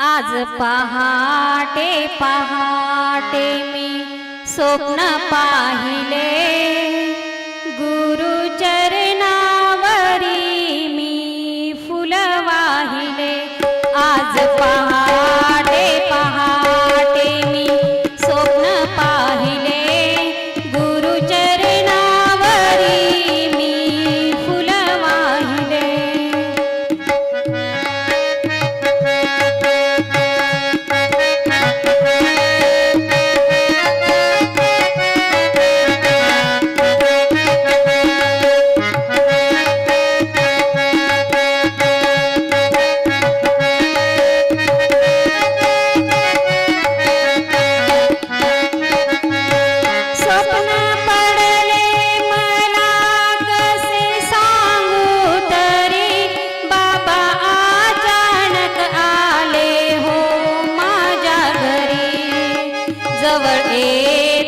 आज पहाटे पहाटे मी स्वप्न पाहिले.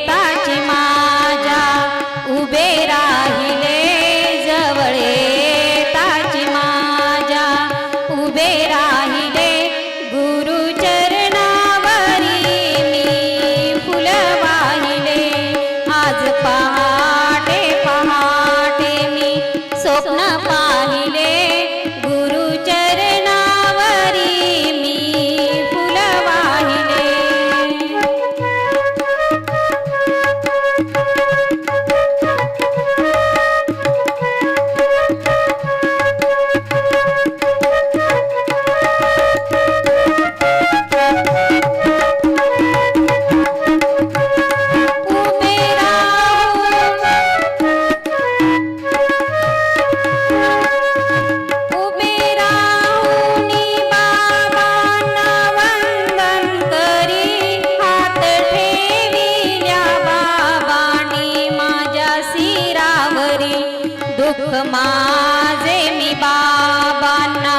tá demais. दुःख माझे मी बाबांना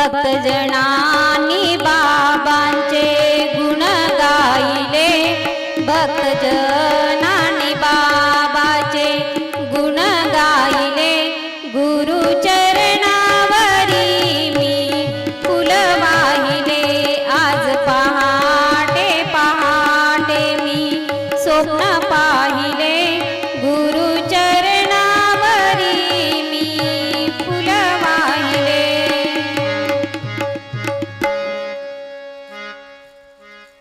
भक्तजनानी बाबांचे गुण गायले. भक्तजनानी बाबाचे गुण गायले. गुरुचे